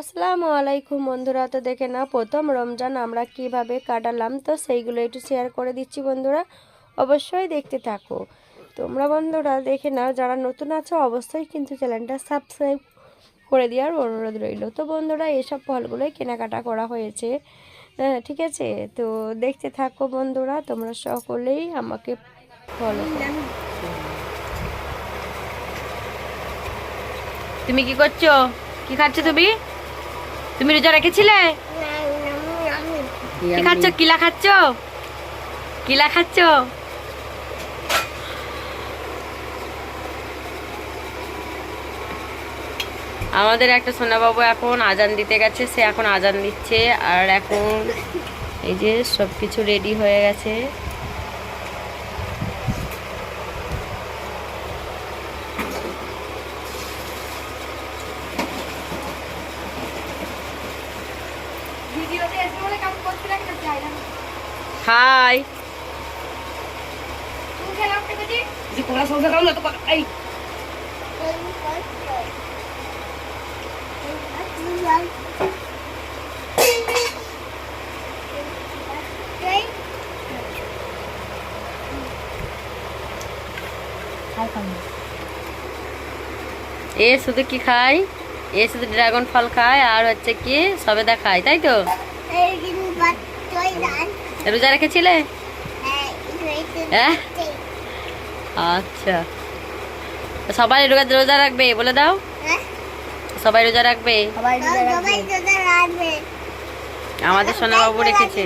আসসালামু আলাইকুম বন্ধুরা, তো দেখে না প্রথম রমজান আমরা কীভাবে কাটালাম। তো সেইগুলো একটু শেয়ার করে দিচ্ছি বন্ধুরা, অবশ্যই দেখতে থাকো। তোমরা বন্ধুরা দেখে নাও, যারা নতুন আছো অবশ্যই কিন্তু চ্যানেলটা সাবস্ক্রাইব করে দেওয়ার অনুরোধ রইল। তো বন্ধুরা, এসব ফলগুলোই কেনাকাটা করা হয়েছে। হ্যাঁ ঠিক আছে? তো দেখতে থাকো বন্ধুরা, তোমরা সকলেই আমাকে ফলো তুমি কি করছ? কি খাচ্ছ তুমি? তুমি রোজা রেখেছিলে? কি খাচ্ছ? কিলা খাচ্ছ? কিলা খাচ্ছ? আমাদের একটা সোনাবাবু এখন আজান দিতে গেছে সে এখন আজান দিচ্ছে আর এখন এই যে সব কিছু রেডি হয়ে গেছে। হাই। এ শুধু কি খায় এ শুধু ড্রাগন ফল খায় আর হচ্ছে কি সবেদা খায় তাই তো? রোজা রেখেছিলে? হ্যাঁ? আচ্ছা। সবাই রোজা রোজা রাখবে বলে দাও। সবাই রোজা রাখবে? আমাদের সোনাবাবু রেখেছে।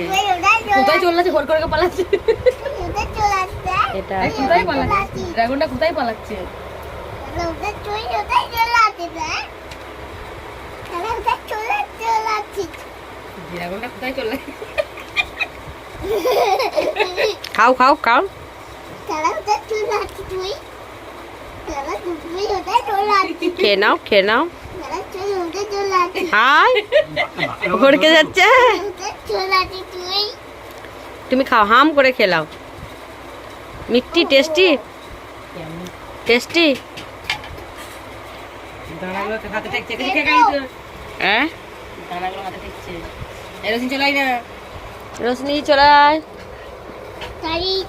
কোথায় চলছে ঘর করে পালাচ্ছে। এটা কোথায় পালাচ্ছে? ড্রাগনটা কোথায় পালাচ্ছে ড্রাগনটা কোথায় চলে। খাও খাও খাও। খেয়ে নাও খেয়ে নাও। হাই ভড়কে যাচ্ছে। তুমি খাও হাম করে খেলাও মিষ্টি টেস্টি? টেস্টি? হ্যাঁ? ঠেকছে চলাই না। রোশনি চলায় তারিখ।